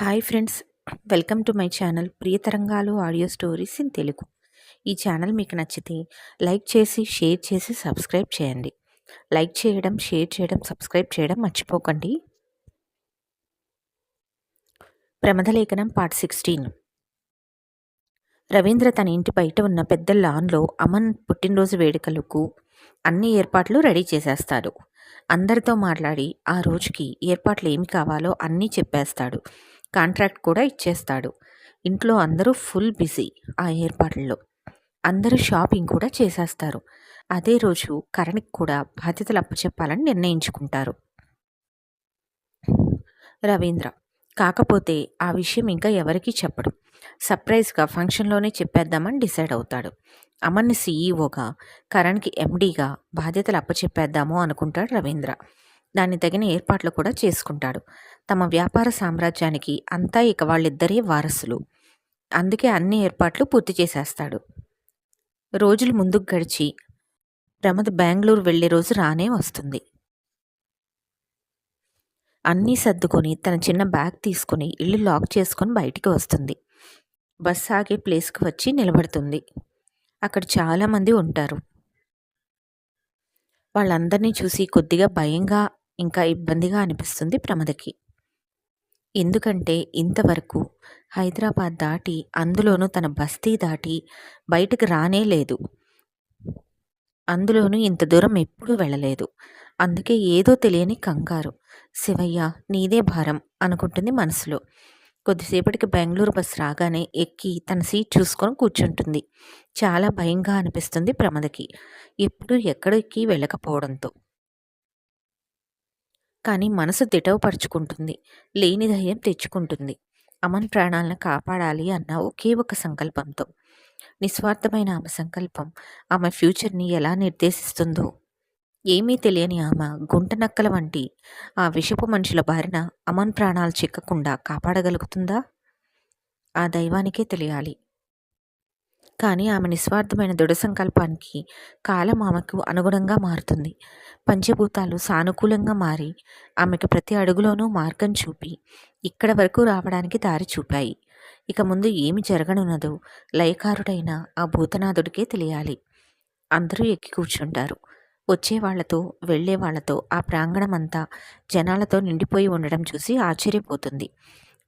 Hi friends welcome to my channel Priyatarangalu audio stories in Telugu. ఈ channel మీకు నచ్చితే like చేసి share చేసి సబ్స్క్రైబ్ చేయండి. లైక్ చేయడం షేర్ చేయడం సబ్స్క్రైబ్ చేయడం మర్చిపోకండి. ప్రమదలేఖనం పార్ట్ సిక్స్టీన్. రవీంద్ర తన ఇంటి బయట ఉన్న పెద్ద లాన్లో అమన్ పుట్టినరోజు వేడుకలకు అన్ని ఏర్పాట్లు రెడీ చేసేస్తాడు. అందరితో మాట్లాడి ఆ రోజుకి ఏర్పాట్లు ఏమి కావాలో అన్నీ చెప్పేస్తాడు. కాంట్రాక్ట్ కూడా ఇచ్చేస్తాడు. ఇంట్లో అందరూ ఫుల్ బిజీ ఆ ఏర్పాట్లలో. అందరూ షాపింగ్ కూడా చేసేస్తారు. అదే రోజు కరణికి కూడా బాధ్యతలు అప్పచెప్పాలని నిర్ణయించుకుంటారు. రవీంద్ర కాకపోతే ఆ విషయం ఇంకా ఎవరికీ చెప్పడు. సర్ప్రైజ్గా ఫంక్షన్లోనే చెప్పేద్దామని డిసైడ్ అవుతాడు. అమన్ని సీఈఓగా కరణ్కి ఎండీగా బాధ్యతలు అప్పచెప్పేద్దాము అనుకుంటాడు రవీంద్ర. దాన్ని తగిన ఏర్పాట్లు కూడా చేసుకుంటాడు. తమ వ్యాపార సామ్రాజ్యానికి అంతా ఇక వాళ్ళిద్దరే వారసులు. అందుకే అన్ని ఏర్పాట్లు పూర్తి చేసేస్తాడు. రోజులు ముందుకు గడిచి ప్రమద్ బెంగళూరు వెళ్ళే రోజు రానే వస్తుంది. అన్నీ సర్దుకొని తన చిన్న బ్యాగ్ తీసుకుని ఇల్లు లాక్ చేసుకొని బయటికి వస్తుంది. బస్ ఆగే ప్లేస్కి వచ్చి నిలబడుతుంది. అక్కడ చాలామంది ఉంటారు. వాళ్ళందరినీ చూసి కొద్దిగా భయంగా ఇంకా ఇబ్బందిగా అనిపిస్తుంది ప్రమదకి. ఎందుకంటే ఇంతవరకు హైదరాబాద్ దాటి అందులోనూ తన బస్తీ దాటి బయటకు రానే లేదు. అందులోనూ ఇంత దూరం ఎప్పుడూ వెళ్ళలేదు. అందుకే ఏదో తెలియని కంగారు. శివయ్య నీదే భారం అనుకుంటుంది మనసులో. కొద్దిసేపటికి బెంగళూరు బస్ రాగానే ఎక్కి తన సీట్ చూసుకొని కూర్చుంటుంది. చాలా భయంగా అనిపిస్తుంది ప్రమదకి. ఎప్పుడు ఎక్కడికి వెళ్ళకపోవడంతో. కానీ మనసు దిటవపరుచుకుంటుంది లేని ధైర్యం తెచ్చుకుంటుంది. అమన్ ప్రాణాలను కాపాడాలి అన్న ఒకే ఒక సంకల్పంతో. నిస్వార్థమైన ఆమె సంకల్పం ఆమె ఫ్యూచర్ని ఎలా నిర్దేశిస్తుందో. ఏమీ తెలియని ఆమె గుంటనక్కల వంటి ఆ విషపు మనుషుల బారిన అమన్ ప్రాణాలు చిక్కకుండా కాపాడగలుగుతుందా? ఆ దైవానికే తెలియాలి. కానీ ఆమె నిస్వార్థమైన దృఢ సంకల్పానికి కాలం ఆమెకు అనుగుణంగా మారుతుంది. పంచభూతాలు సానుకూలంగా మారి ఆమెకు ప్రతి అడుగులోనూ మార్గం చూపి ఇక్కడ వరకు రావడానికి దారి చూపాయి. ఇక ముందు ఏమి జరగనున్నదో లయకారుడైన ఆ భూతనాథుడికే తెలియాలి. అందరూ ఎక్కి కూర్చుంటారు. వచ్చే వెళ్ళేవాళ్ళతో ఆ ప్రాంగణం అంతా జనాలతో నిండిపోయి ఉండడం చూసి ఆశ్చర్యపోతుంది.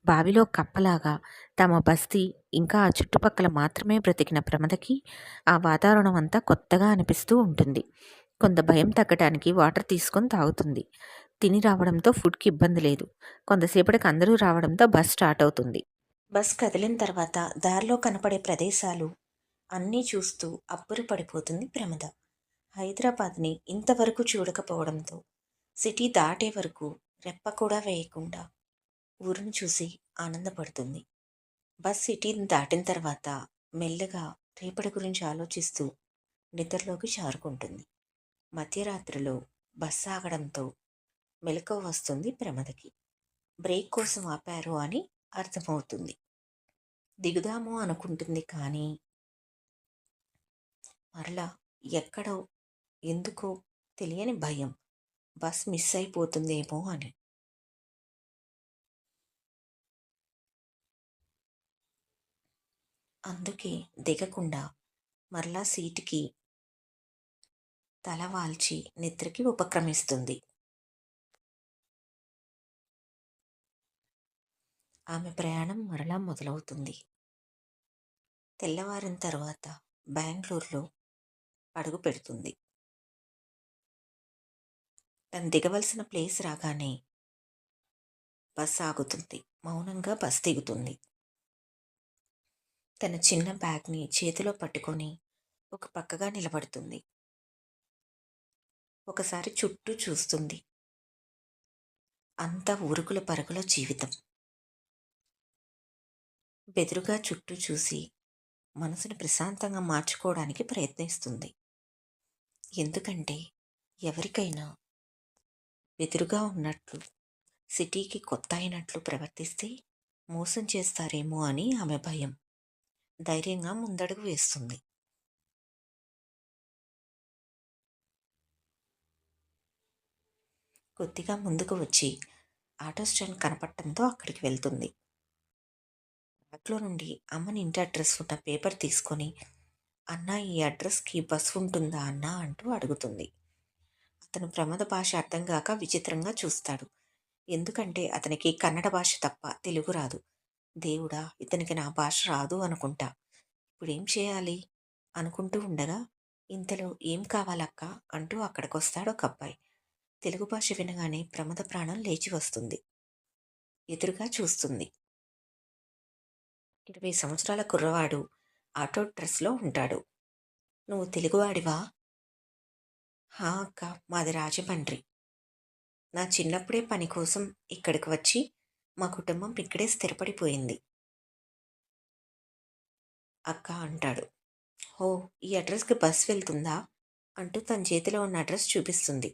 బావిలో కప్పలాగా తమ బస్తీ ఇంకా ఆ చుట్టుపక్కల మాత్రమే బ్రతికిన ప్రమదకి ఆ వాతావరణం అంతా కొత్తగా అనిపిస్తూ ఉంటుంది. కొంత భయం తగ్గడానికి వాటర్ తీసుకొని తాగుతుంది. తిని రావడంతో ఫుడ్కి ఇబ్బంది లేదు. కొంతసేపటికి అందరూ రావడంతో బస్ స్టార్ట్ అవుతుంది. బస్ కదిలిన తర్వాత దారిలో కనపడే ప్రదేశాలు అన్నీ చూస్తూ అబ్బురు పడిపోతుంది ప్రమద. హైదరాబాద్ని ఇంతవరకు చూడకపోవడంతో సిటీ దాటే వరకు రెప్ప కూడా వేయకుండా ఊరును చూసి ఆనందపడుతుంది. బస్ సిటీని దాటిన తర్వాత మెల్లగా రేపటి గురించి ఆలోచిస్తూ నిద్రలోకి జారుకుంటుంది. మధ్యరాత్రిలో బస్ ఆగడంతో మెలకువ వస్తుంది ప్రమదకి. బ్రేక్ కోసం ఆపారు అని అర్థమవుతుంది. దిగుదాము అనుకుంటుంది కానీ మరలా ఎక్కడో ఎందుకో తెలియని భయం. బస్ మిస్ అయిపోతుందేమో అని. అందుకే దిగకుండా మరలా సీటుకి తల వాల్చి నిద్రకి ఉపక్రమిస్తుంది. ఆమె ప్రయాణం మరలా మొదలవుతుంది. తెల్లవారిన తర్వాత బెంగళూరులో అడుగు పెడుతుంది. తను దిగవలసిన ప్లేస్ రాగానే బస్ ఆగుతుంది. మౌనంగా బస్ దిగుతుంది. తన చిన్న బ్యాగ్ని చేతిలో పట్టుకొని ఒక పక్కగా నిలబడుతుంది. ఒకసారి చుట్టూ చూస్తుంది. అంత ఉరుకుల పరుగుల జీవితం. బెదురుగా చుట్టూ చూసి మనసును ప్రశాంతంగా మార్చుకోవడానికి ప్రయత్నిస్తుంది. ఎందుకంటే ఎవరికైనా ఎదురుగా ఉన్నట్లు సిటీకి కొత్త అయినట్లు ప్రవర్తిస్తే మోసం చేస్తారేమో అని ఆమె భయం. ధైర్యంగా ముందడుగు వేస్తుంది. కొద్దిగా ముందుకు వచ్చి ఆటో స్టాండ్ కనపడటంతో అక్కడికి వెళ్తుంది. బ్యాగ్లో నుండి అమ్మని ఇంటి అడ్రస్ ఉన్న పేపర్ తీసుకొని అన్న ఈ అడ్రస్కి బస్సు ఉంటుందా అన్న? అంటూ అడుగుతుంది. అతను ప్రమాద భాష అర్థం కాక విచిత్రంగా చూస్తాడు. ఎందుకంటే అతనికి కన్నడ భాష తప్ప తెలుగు రాదు. దేవుడా ఇతనికి నా భాష రాదు అనుకుంటా. ఇప్పుడేం చేయాలి? అనుకుంటూ ఉండగా ఇంతలో ఏం కావాలక్క? అంటూ అక్కడికి వస్తాడు ఒక అబ్బాయి. తెలుగు భాష వినగానే ప్రమద ప్రాణం లేచి వస్తుంది. ఎదురుగా చూస్తుంది. ఇరవై సంవత్సరాల కుర్రవాడు ఆటో డ్రెస్లో ఉంటాడు. నువ్వు తెలుగువాడివా? హా అక్క మాది రాజమండ్రి. నా చిన్నప్పుడే పని కోసం ఇక్కడికి వచ్చి మా కుటుంబం ఇక్కడే స్థిరపడిపోయింది. అక్క అంటాడు ఓ ఈ అడ్రస్కి బస్ వెళ్తుందా? అంటూ తన చేతిలో ఉన్న అడ్రస్ చూపిస్తుంది.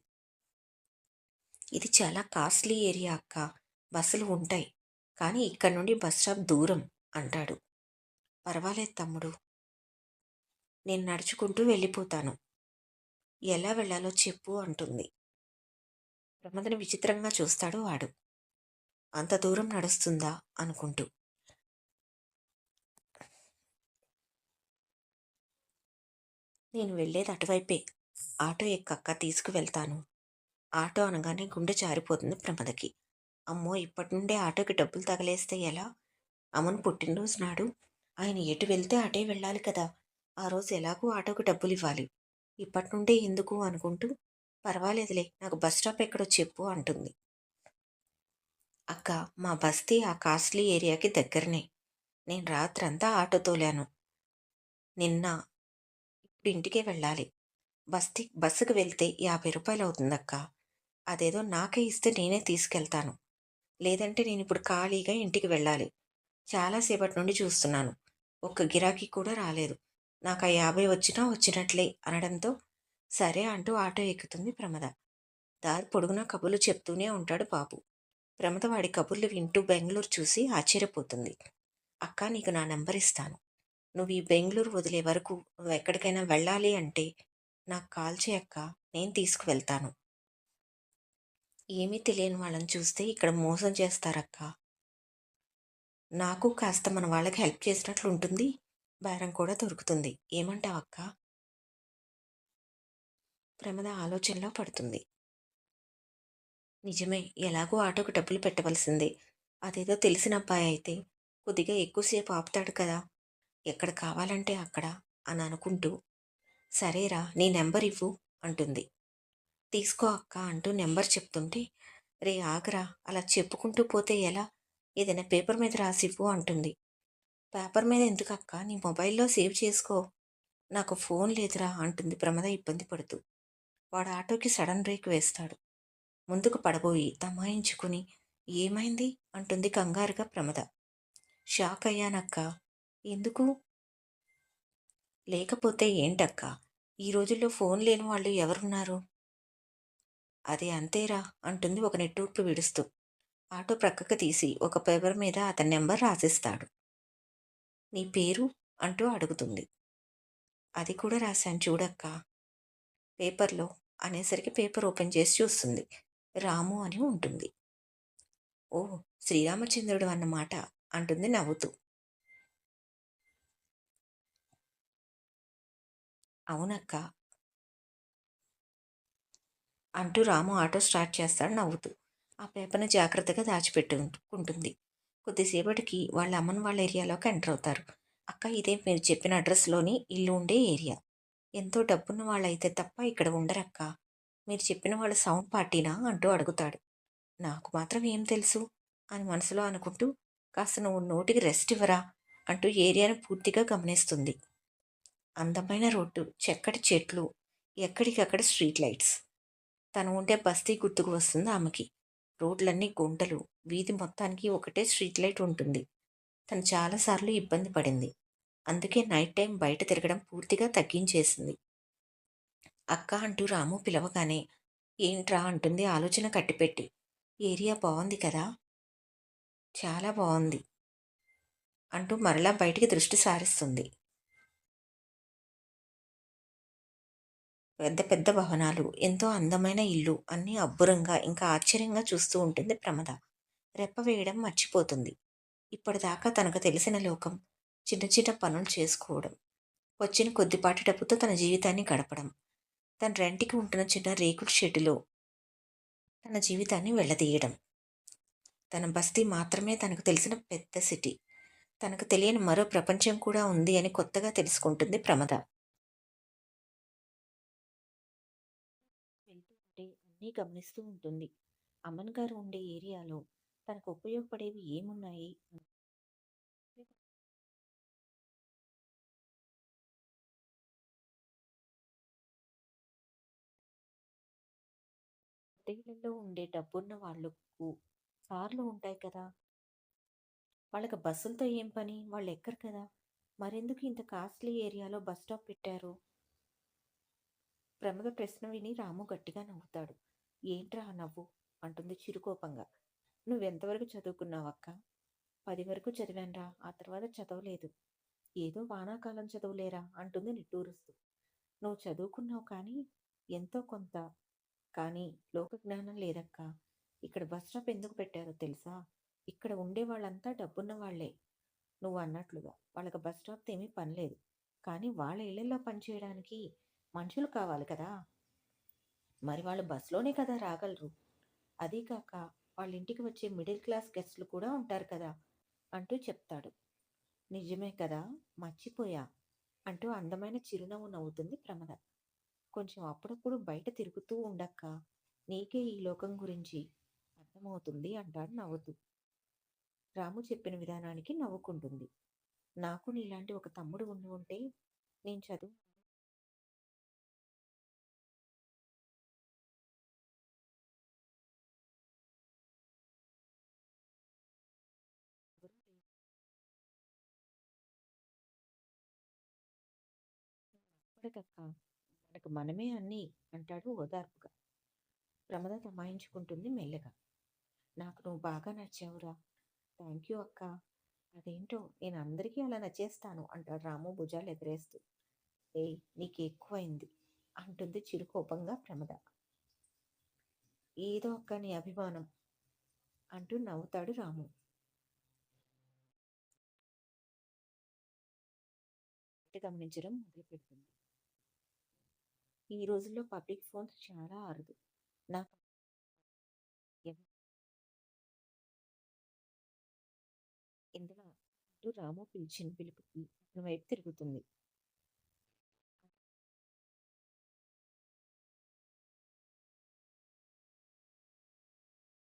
ఇది చాలా కాస్ట్లీ ఏరియా అక్క బస్సులు ఉంటాయి కానీ ఇక్కడ నుండి బస్ స్టాప్ దూరం అంటాడు. పర్వాలేదు తమ్ముడు నేను నడుచుకుంటూ వెళ్ళిపోతాను. ఎలా వెళ్ళాలో చెప్పు అంటుంది. ప్రమదని విచిత్రంగా చూస్తాడు వాడు. అంత దూరం నడుస్తుందా అనుకుంటూ. నేను వెళ్ళేది అటువైపే. ఆటో ఎక్కక్క తీసుకువెళ్తాను. ఆటో అనగానే గుండె జారిపోతుంది ప్రమదకి. అమ్మో ఇప్పటి నుండే ఆటోకి డబ్బులు తగలేస్తే ఎలా? అమ్మను పుట్టినరోజు నాడు ఆయన ఎటు వెళ్తే అటే వెళ్ళాలి కదా. ఆ రోజు ఎలాగూ ఆటోకి డబ్బులు ఇవ్వాలి ఇప్పటి నుండే ఎందుకు అనుకుంటూ పర్వాలేదులే నాకు బస్ స్టాప్ ఎక్కడో చెప్పు అంటుంది. అక్క మా బస్తీ ఆ కాస్ట్లీ ఏరియాకి దగ్గరనే. నేను రాత్రంతా ఆటో తోలాను. నిన్న ఇప్పుడు ఇంటికే వెళ్ళాలి. బస్తీ బస్సుకు వెళ్తే యాభై రూపాయలు అవుతుందక్క. అదేదో నాకే ఇస్తే నేనే తీసుకెళ్తాను. లేదంటే నేను ఇప్పుడు ఖాళీగా ఇంటికి వెళ్ళాలి. చాలాసేపటి నుండి చూస్తున్నాను. ఒక్క గిరాకీ కూడా రాలేదు. నాకు ఆ యాభై వచ్చినా వచ్చినట్లే అనడంతో సరే అంటూ ఆటో ఎక్కుతుంది ప్రమద. దారి పొడుగునా కబుర్లు చెప్తూనే ఉంటాడు బాబు. ప్రమద వాడి కబుర్లు వింటూ బెంగళూరు చూసి ఆశ్చర్యపోతుంది. అక్క నీకు నా నెంబర్ ఇస్తాను. నువ్వు ఈ బెంగళూరు వదిలే వరకు నువ్వు ఎక్కడికైనా వెళ్ళాలి అంటే నాకు కాల్ చేయక్క నేను తీసుకువెళ్తాను. ఏమీ తెలియని వాళ్ళని చూస్తే ఇక్కడ మోసం చేస్తారక్క. నాకు కాస్త మన వాళ్ళకి హెల్ప్ చేసినట్లు ఉంటుంది బేరం కూడా దొరుకుతుంది. ఏమంటావు అక్క? ప్రమద ఆలోచనలో పడుతుంది. నిజమే ఎలాగో ఆటోకి డబ్బులు పెట్టవలసిందే. అదేదో తెలిసిన అబ్బాయి అయితే కొద్దిగా ఎక్కువసేపు ఆపుతాడు కదా. ఎక్కడ కావాలంటే అక్కడ అని అనుకుంటూ సరేరా నీ నెంబర్ ఇవ్వు అంటుంది. తీసుకో అక్క అంటూ నెంబర్ చెప్తుంటే రే ఆగరా అలా చెప్పుకుంటూ పోతే ఎలా? ఏదైనా పేపర్ మీద రాసివ్వు అంటుంది. పేపర్ మీద ఎందుకు అక్క నీ మొబైల్లో సేవ్ చేసుకో. నాకు ఫోన్ లేదురా అంటుంది ప్రమద ఇబ్బంది పడుతూ. వాడు ఆటోకి సడన్ బ్రేక్ వేస్తాడు. ముందుకు పడబోయి తమాయించుకుని ఏమైంది? అంటుంది కంగారుగా ప్రమద. షాక్ అయ్యానక్క. ఎందుకు? లేకపోతే ఏంటక్క? ఈ రోజుల్లో ఫోన్ లేని వాళ్ళు ఎవరున్నారు? అది అంతేరా అంటుంది ఒక నెట్టూర్పు విడుస్తూ. ఆటో ప్రక్కకు తీసి ఒక పేపర్ మీద అతని నెంబర్ రాసిస్తాడు. నీ పేరు అంటూ అడుగుతుంది. అది కూడా రాశాను చూడక్క. పేపర్లో అనేసరికి పేపర్ ఓపెన్ చేసి చూస్తుంది రాము అని ఉంటుంది. ఓ శ్రీరామచంద్రుడు అన్నమాట అంటుంది నవ్వుతూ. అవునక్క. అంటూ రాము ఆటో స్టార్ట్ చేస్తాడు నవ్వుతూ. ఆ పేపర్ను జాగ్రత్తగా దాచిపెట్టుకుంటుంది. కొద్దిసేపటికి వాళ్ళ అమ్మన్ వాళ్ళ ఏరియాలోకి ఎంటర్ అవుతారు. అక్క ఇదే మీరు చెప్పిన అడ్రస్లోని ఇల్లు ఉండే ఏరియా. ఎంతో డబ్బున్న వాళ్ళైతే తప్ప ఇక్కడ ఉండరక్క. మీరు చెప్పిన వాళ్ళ సౌండ్ పార్టీనా అంటూ అడుగుతాడు. నాకు మాత్రం ఏం తెలుసు? అని మనసులో అనుకుంటూ కాస్త నువ్వు నోటికి రెస్ట్ ఇవ్వరా? అంటూ ఏరియాను పూర్తిగా గమనిస్తుంది. అందమైన రోడ్డు చెక్కటి చెట్లు ఎక్కడికక్కడ స్ట్రీట్ లైట్స్. తను ఉండే బస్తీ గుర్తుకు వస్తుంది ఆమెకి. రోడ్లన్నీ గుంటలు. వీధి మొత్తానికి ఒకటే స్ట్రీట్ లైట్ ఉంటుంది. తను చాలాసార్లు ఇబ్బంది పడింది. అందుకే నైట్ టైం బయట తిరగడం పూర్తిగా తగ్గించేసింది. అక్క అంటూ రాము పిలవగానే ఏంట్రా? అంటుంది ఆలోచన కట్టిపెట్టి. ఏరియా బాగుంది కదా? చాలా బాగుంది అంటూ మరలా బయటికి దృష్టి సారిస్తుంది. పెద్ద పెద్ద భవనాలు ఎంతో అందమైన ఇల్లు అన్నీ అబ్బురంగా ఇంకా ఆశ్చర్యంగా చూస్తూ ఉంటుంది ప్రమద. రెప్ప వేయడం మర్చిపోతుంది. ఇప్పటిదాకా తనకు తెలిసిన లోకం చిన్న చిన్న పనులు చేసుకోవడం వచ్చిన కొద్దిపాటి డబ్బుతో తన జీవితాన్ని గడపడం తన రెంటికి ఉంటున్న చిన్న రేకుల షెడ్డులో తన జీవితాన్ని వెళ్ళదీయడం. తన బస్తీ మాత్రమే తనకు తెలిసిన పెద్ద సిటీ తనకు తెలియని మరో ప్రపంచం కూడా ఉంది అని కొత్తగా తెలుసుకుంటుంది ప్రమద. అన్నీ గమనిస్తూ ఉంటుంది. అమ్మన్ గారు ఉండే ఏరియాలో తనకు ఉపయోగపడేవి ఏమున్నాయి? హోటళ్ళలో ఉండే డబ్బున్న వాళ్ళకు కార్లు ఉంటాయి కదా? వాళ్ళకి బస్సులతో ఏం పని? వాళ్ళు ఎక్కరు కదా? మరెందుకు ఇంత కాస్ట్లీ ఏరియాలో బస్ స్టాప్ పెట్టారు? ప్రమద ప్రశ్న విని రాము గట్టిగా నవ్వుతాడు. ఏంట్రా నవ్వు? అంటుంది చిరుకోపంగా. నువ్వెంతవరకు చదువుకున్నావక్క? పది వరకు చదివాన్రా ఆ తర్వాత చదవలేదు. ఏదో వానాకాలం చదువులేరా? అంటుంది నిట్టూరుస్తూ. నువ్వు చదువుకున్నావు కానీ ఎంతో కొంత. కానీ లోక జ్ఞానం లేదక్క. ఇక్కడ బస్ స్టాప్ ఎందుకు పెట్టారో తెలుసా? ఇక్కడ ఉండే వాళ్ళంతా డబ్బున్న వాళ్ళే నువ్వు అన్నట్లుగా వాళ్ళకి బస్ స్టాప్ ఏమీ పని లేదు. కానీ వాళ్ళ ఇళ్ళలో పనిచేయడానికి మనుషులు కావాలి కదా? మరి వాళ్ళు బస్సులోనే కదా రాగలరు. అదీ కాక వాళ్ళ ఇంటికి వచ్చే మిడిల్ క్లాస్ గెస్ట్లు కూడా ఉంటారు కదా అంటూ చెప్తాడు. నిజమే కదా మర్చిపోయా అంటూ అందమైన చిరునవ్వు నవ్వుతుంది ప్రమద. కొంచెం అప్పుడప్పుడు బయట తిరుగుతూ ఉండక్క నీకే ఈ లోకం గురించి అర్థమవుతుంది అంటాడు నవ్వుతూ. రాము చెప్పిన విధానానికి నవ్వుకుంటుంది. నాకు నీలాంటి ఒక తమ్ముడు ఉండి ఉంటే నేను చదువు అప్పటికక్క మనకు మనమే అన్నీ అంటాడు ఓదార్పుగా. ప్రమద తమాయించుకుంటుంది మెల్లగా. నాకు నువ్వు బాగా నచ్చావురా. థ్యాంక్ యూ అక్క. అదేంటో? నేను అందరికీ అలా నచ్చేస్తాను అంటాడు రాము భుజాలు ఎగరేస్తూ. ఏయ్ నీకు ఎక్కువైంది అంటుంది చిరుకోపంగా ప్రమద. ఏదో ఒక్క నీ అభిమానం అంటూ నవ్వుతాడు రాము. గమనించడం మొదలు పెడుతుంది ఈ రోజుల్లో పబ్లిక్ ఫోన్స్ చాలా అరుదు. నాకు ఇందులో రాము పిలిచిన పిలుపుకి అతని వైపు తిరుగుతుంది.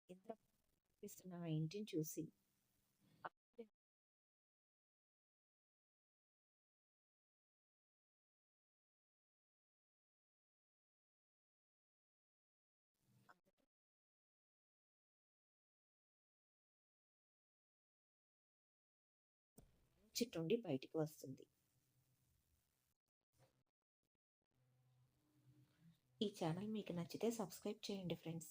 ఎంత కనిపిస్తున్న ఆ ఇంటిని చూసి చిట్టుండి బయటికి వస్తుంది. ఈ ఛానల్ మీకు నచ్చితే సబ్స్క్రైబ్ చేయండి ఫ్రెండ్స్.